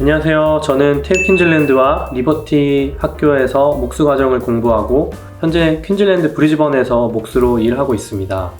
안녕하세요. 저는 테일 퀸즐랜드와 리버티 학교에서 목수 과정을 공부하고 현재 퀸즐랜드 브리즈번에서 목수로 일하고 있습니다.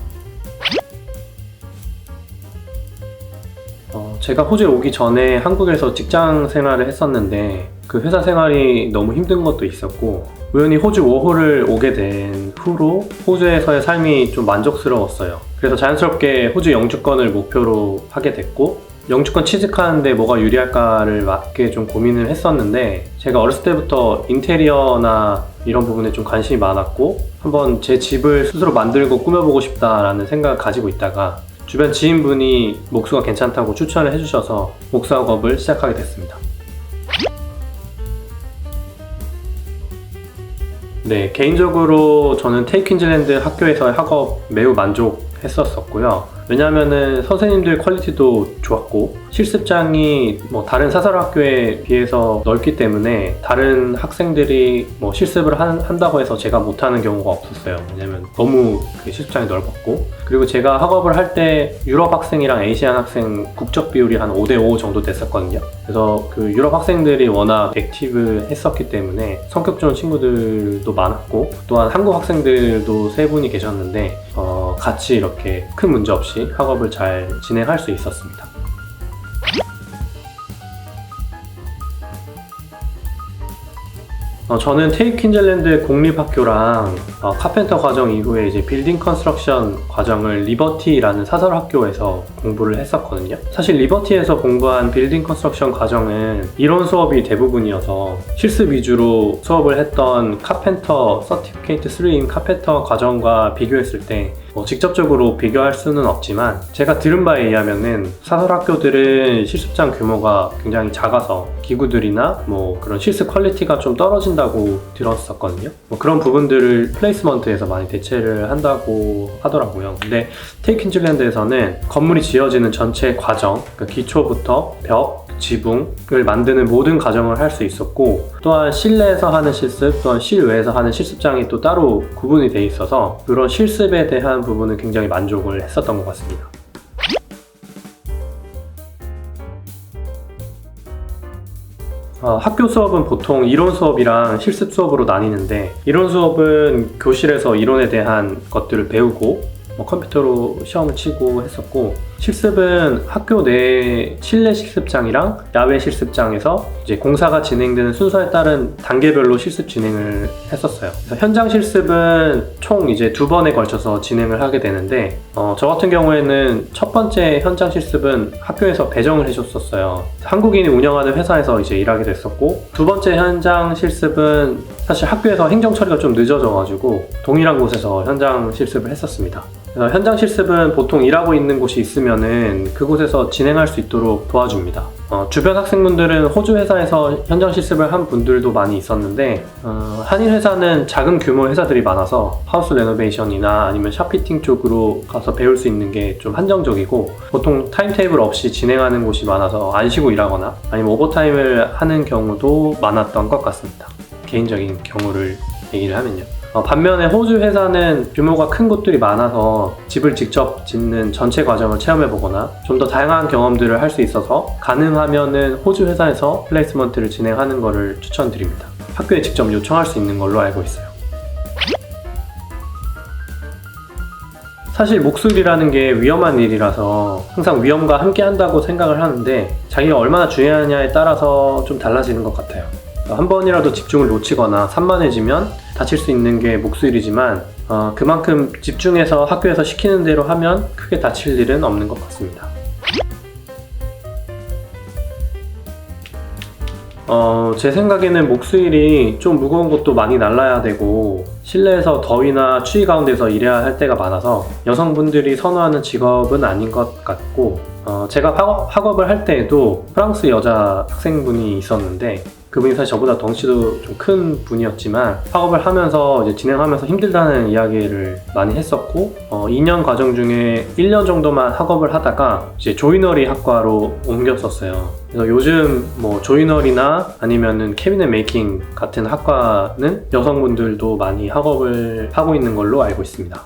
어, 제가 호주에 오기 전에 한국에서 직장 생활을 했었는데 그 회사 생활이 너무 힘든 것도 있었고 우연히 호주 워홀을 오게 된 후로 호주에서의 삶이 좀 만족스러웠어요. 그래서 자연스럽게 호주 영주권을 목표로 하게 됐고 영주권 취직하는데 뭐가 유리할까를 맞게 좀 고민을 했었는데 제가 어렸을 때부터 인테리어나 이런 부분에 좀 관심이 많았고 한번 제 집을 스스로 만들고 꾸며보고 싶다라는 생각을 가지고 있다가 주변 지인분이 목수가 괜찮다고 추천을 해주셔서 목수 학업을 시작하게 됐습니다. 네, 개인적으로 저는 테이퀸즐랜드 학교에서의 학업 매우 만족 했었었고요. 왜냐하면은 선생님들 퀄리티도 좋았고 실습장이 뭐 다른 사설 학교에 비해서 넓기 때문에 다른 학생들이 뭐 실습을 한, 한다고 해서 제가 못하는 경우가 없었어요. 왜냐면 너무 그 실습장이 넓었고 그리고 제가 학업을 할 때 유럽 학생이랑 에이시안 학생 국적 비율이 한 5대5 정도 됐었거든요. 그래서 그 유럽 학생들이 워낙 액티브 했었기 때문에 성격 좋은 친구들도 많았고 또한 한국 학생들도 세 분이 계셨는데 어, 같이 이렇게 큰 문제 없이 학업을 잘 진행할 수 있었습니다. 어, 저는 테이 퀸즐랜드 공립학교랑 어, 카펜터 과정 이후에 이제 빌딩 컨스트럭션 과정을 리버티라는 사설 학교에서 공부를 했었거든요. 사실 리버티에서 공부한 빌딩 컨스트럭션 과정은 이론 수업이 대부분이어서 실습 위주로 수업을 했던 카펜터 서티피케이트 3인 카펜터 과정과 비교했을 때 뭐 직접적으로 비교할 수는 없지만 제가 들은 바에 의하면은 사설 학교들은 실습장 규모가 굉장히 작아서 기구들이나 뭐 그런 실습 퀄리티가 좀 떨어진다고 들었었거든요. 뭐 그런 부분들을 플레이스먼트에서 많이 대체를 한다고 하더라고요. 근데 테이킨즐랜드에서는 건물이 지어지는 전체 과정, 그러니까 기초부터 벽, 지붕을 만드는 모든 과정을 할 수 있었고 또한 실내에서 하는 실습 또한 실외에서 하는 실습장이 또 따로 구분이 돼 있어서 그런 실습에 대한 부분은 굉장히 만족을 했었던 것 같습니다. 어, 학교 수업은 보통 이론 수업이랑 실습 수업으로 나뉘는데 이론 수업은 교실에서 이론에 대한 것들을 배우고 뭐 컴퓨터로 시험을 치고 했었고 실습은 학교 내 실내 실습장이랑 야외 실습장에서 이제 공사가 진행되는 순서에 따른 단계별로 실습 진행을 했었어요. 현장 실습은 총 이제 두 번에 걸쳐서 진행을 하게 되는데 어, 저 같은 경우에는 첫 번째 현장 실습은 학교에서 배정을 해줬었어요. 한국인이 운영하는 회사에서 이제 일하게 됐었고 두 번째 현장 실습은 사실 학교에서 행정 처리가 좀 늦어져가지고 동일한 곳에서 현장 실습을 했었습니다. 그래서 현장 실습은 보통 일하고 있는 곳이 있으면은 그곳에서 진행할 수 있도록 도와줍니다. 어, 주변 학생분들은 호주 회사에서 현장 실습을 한 분들도 많이 있었는데 어, 한인 회사는 작은 규모 회사들이 많아서 하우스 레노베이션이나 아니면 샵피팅 쪽으로 가서 배울 수 있는 게 좀 한정적이고 보통 타임테이블 없이 진행하는 곳이 많아서 안 쉬고 일하거나 아니면 오버타임을 하는 경우도 많았던 것 같습니다. 개인적인 경우를 얘기를 하면요. 어, 반면에 호주 회사는 규모가 큰 곳들이 많아서 집을 직접 짓는 전체 과정을 체험해보거나 좀 더 다양한 경험들을 할 수 있어서 가능하면은 호주 회사에서 플레이스먼트를 진행하는 것을 추천드립니다. 학교에 직접 요청할 수 있는 걸로 알고 있어요. 사실 목술이라는 게 위험한 일이라서 항상 위험과 함께 한다고 생각을 하는데 자기가 얼마나 중요하냐에 따라서 좀 달라지는 것 같아요. 한 번이라도 집중을 놓치거나 산만해지면 다칠 수 있는 게 목술이지만 어, 그만큼 집중해서 학교에서 시키는 대로 하면 크게 다칠 일은 없는 것 같습니다. 어, 제 생각에는 목수일이 좀 무거운 것도 많이 날라야 되고 실내에서 더위나 추위 가운데서 일해야 할 때가 많아서 여성분들이 선호하는 직업은 아닌 것 같고 어, 제가 학업, 학업 을 할 때에도 프랑스 여자 학생분이 있었는데 그분이 사실 저보다 덩치도 좀 큰 분이었지만 학업을 하면서 이제 진행하면서 힘들다는 이야기를 많이 했었고 어, 2년 과정 중에 1년 정도만 학업을 하다가 이제 조이너리 학과로 옮겼었어요. 그래서 요즘 뭐 조이너리나 아니면은 캐비넷 메이킹 같은 학과는 여성분들도 많이 학업을 하고 있는 걸로 알고 있습니다.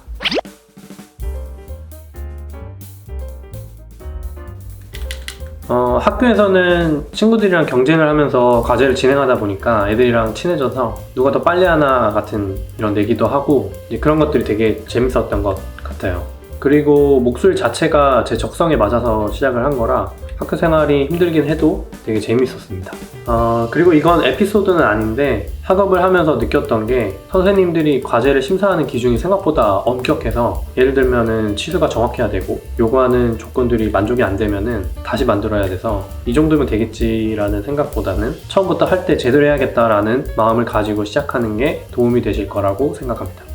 어, 학교에서는 친구들이랑 경쟁을 하면서 과제를 진행하다 보니까 애들이랑 친해져서 누가 더 빨리 하나 같은 이런 내기도 하고 그런 것들이 되게 재밌었던 것 같아요. 그리고 목소리 자체가 제 적성에 맞아서 시작을 한 거라 학교 생활이 힘들긴 해도 되게 재밌었습니다. 어, 그리고 이건 에피소드는 아닌데 학업을 하면서 느꼈던 게 선생님들이 과제를 심사하는 기준이 생각보다 엄격해서 예를 들면은 치수가 정확해야 되고 요구하는 조건들이 만족이 안 되면은 다시 만들어야 돼서 이 정도면 되겠지라는 생각보다는 처음부터 할 때 제대로 해야겠다라는 마음을 가지고 시작하는 게 도움이 되실 거라고 생각합니다.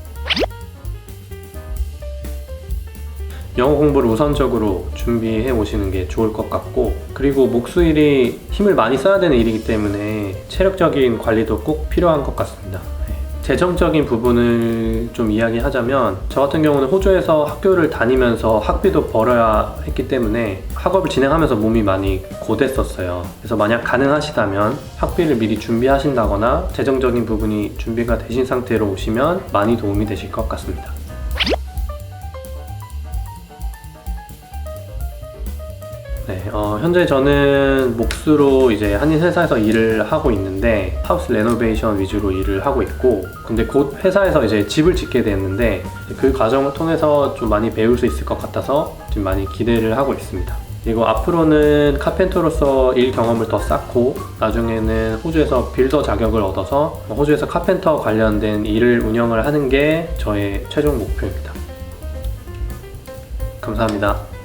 영어 공부를 우선적으로 준비해 오시는 게 좋을 것 같고 그리고 목수일이 힘을 많이 써야 되는 일이기 때문에 체력적인 관리도 꼭 필요한 것 같습니다. 네. 재정적인 부분을 좀 이야기하자면 저 같은 경우는 호주에서 학교를 다니면서 학비도 벌어야 했기 때문에 학업을 진행하면서 몸이 많이 고됐었어요. 그래서 만약 가능하시다면 학비를 미리 준비하신다거나 재정적인 부분이 준비가 되신 상태로 오시면 많이 도움이 되실 것 같습니다. 네, 어, 현재 저는 목수로 이제 한인 회사에서 일을 하고 있는데 하우스 레노베이션 위주로 일을 하고 있고 근데 곧 회사에서 이제 집을 짓게 됐는데 그 과정을 통해서 좀 많이 배울 수 있을 것 같아서 좀 많이 기대를 하고 있습니다. 그리고 앞으로는 카펜터로서 일 경험을 더 쌓고 나중에는 호주에서 빌더 자격을 얻어서 호주에서 카펜터 관련된 일을 운영을 하는 게 저의 최종 목표입니다. 감사합니다.